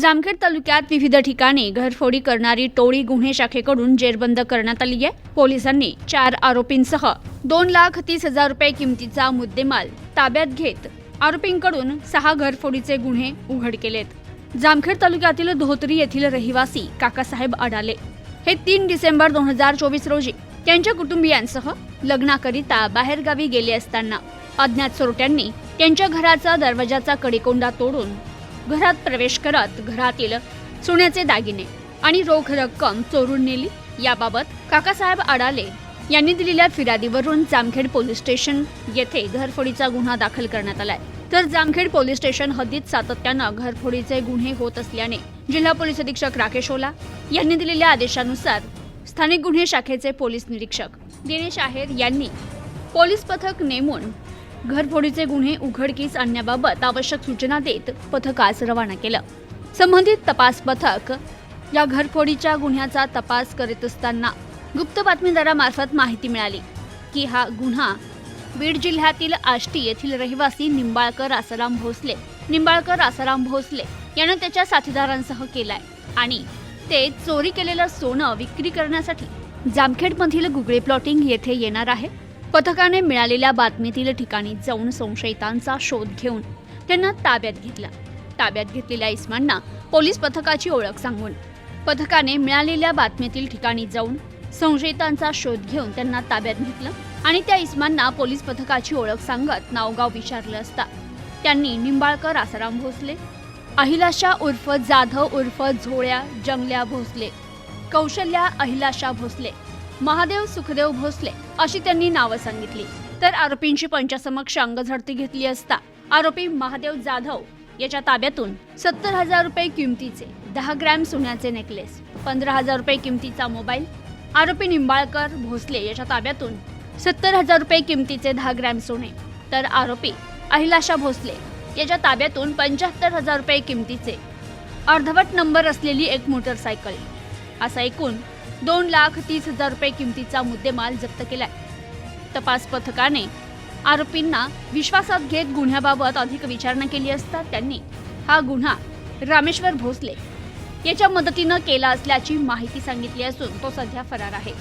जामखेड तालुक्यात विविध ठिकाणी घरफोडी करणारी टोळी गुन्हे शाखेकडून जेरबंद करण्यात आली आहे. पोलिसांनी चार आरोपींसह दोन लाख तीस हजार रुपये किमतीचा मुद्देमाल ताब्यात घेत आरोपींकडून सहा घरफोडीचे गुन्हे उघड केलेत. जामखेड तालुक्यातील धोतरी येथील रहिवासी काकासाहेब अडाले हे तीन डिसेंबर दोन हजार चोवीस रोजी त्यांच्या कुटुंबियांसह लग्नाकरिता बाहेरगावी गेले असताना अज्ञात चोरट्यांनी त्यांच्या घराचा दरवाजाचा कडेकोंडा तोडून घरात प्रवेश करत घरातील सोन्याचे दागिने आणि रोख रक्कम चोरून नेली. याबाबत काकासाहेब आडाले यांनी दिलेल्या फिर्यादीवरून जामखेड पोलीस स्टेशन येथे घरफोडीचा गुन्हा दाखल करण्यात आलाय. तर जामखेड पोलीस स्टेशन हद्दीत सातत्यानं घरफोडीचे गुन्हे होत असल्याने जिल्हा पोलीस अधीक्षक राकेश ओला यांनी दिलेल्या आदेशानुसार स्थानिक गुन्हे शाखेचे पोलीस निरीक्षक दिनेश आहेर यांनी पोलीस पथक नेमून घरफोडीचे गुन्हे उघडकीस आणण्याबाबत आवश्यक सूचना देत पथकास रवाना केलं. संबंधित तपास पथक या घरफोडीच्या गुन्ह्याचा तपास करीत असताना गुप्त बातमीदारामार्फत माहिती मिळाली की हा गुन्हा बीड जिल्ह्यातील आष्टी येथील रहिवासी निंबाळकर आसाराम भोसले निंबाळकर आसाराम भोसले यानं त्याच्या साथीदारांसह केलाय आणि ते चोरी केलेलं सोनं विक्री करण्यासाठी जामखेडमधील गुगळे प्लॉटिंग येथे येणार आहे. पथकाने मिळालेल्या बातमीतील ठिकाणी जाऊन संशयितांचा शोध घेऊन त्यांना ताब्यात घेतला. ताब्यात घेतलेल्या इस्मांना पोलीस पथकाची ओळख सांगून पथकाने मिळालेल्या बातमीतील ठिकाणी जाऊन संशयितांचा शोध घेऊन त्यांना ताब्यात घेतलं आणि त्या इस्मांना पोलीस पथकाची ओळख सांगत नावगाव विचारलं असता. त्यांनी निंबाळकर आसाराम भोसले अहिलाशा उर्फ जाधव उर्फ झोळ्या जंगल्या भोसले कौशल्या अहिलाशा भोसले महादेव सुखदेव भोसले अशी त्यांनी नावं सांगितली. तर आरोपींची पंचासमक्ष अंगझडती घेतली असता आरोपी महादेव जाधव याच्या ताब्यातून सत्तर हजार रुपये किमतीचे दहा ग्रॅम सोन्याचे नेकलेस पंधरा हजार रुपये किमतीचा मोबाईल आरोपी निंबाळकर भोसले याच्या ताब्यातून सत्तर हजार रुपये किमतीचे दहा ग्रॅम सोने तर आरोपी अहिलाशा भोसले याच्या ताब्यातून पंच्याहत्तर हजार रुपये किमतीचे अर्धवट नंबर असलेली एक मोटरसायकल असा एकूण दोन लाख तीस हजार रुपये किमतीचा मुद्देमाल जप्त केलाय. तपास पथकाने आरोपींना विश्वासात घेत गुन्ह्याबाबत अधिक विचारणा केली असता त्यांनी हा गुन्हा रामेश्वर भोसले याच्या मदतीनं केला असल्याची माहिती सांगितली असून तो सध्या फरार आहे.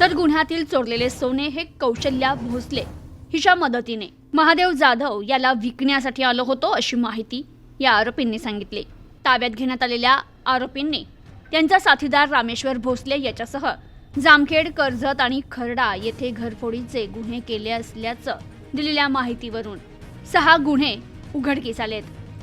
तर गुन्ह्यातील चोरलेले सोने हे कौशल्या भोसले हिच्या मदतीने महादेव जाधव याला विकण्यासाठी आलो होतो अशी माहिती या आरोपींनी सांगितली. ताब्यात घेण्यात आलेल्या आरोपींनी त्यांचा साथीदार रामेश्वर भोसले याच्यासह जामखेड कर्जत आणि खर्डा येथे घरफोडीचे गुन्हे केले असल्याचं दिलेल्या माहितीवरून सहा गुन्हे उघडकीस आलेत.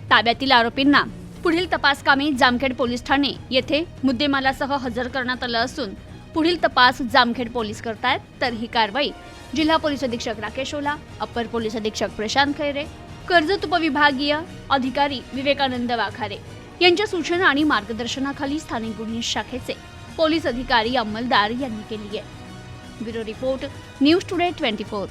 ताब्यातील आरोपींना पुढील तपास कामी जामखेड पोलीस ठाणे येथे मुद्देमालासह हजर करण्यात आलं असून पुढील तपास जामखेड पोलीस करतायत तर ही कारवाई जिल्हा पोलीस अधीक्षक राकेश ओला अप्पर पोलीस अधीक्षक प्रशांत खैरे कर्जत उपविभागीय अधिकारी विवेकानंद वाखारे यांच्या सूचना आणि मार्गदर्शनाखाली स्थानिक गुन्हे शाखेचे पोलीस अधिकारी अंमलदार यांनी केली आहे. Bureau report news today twenty four.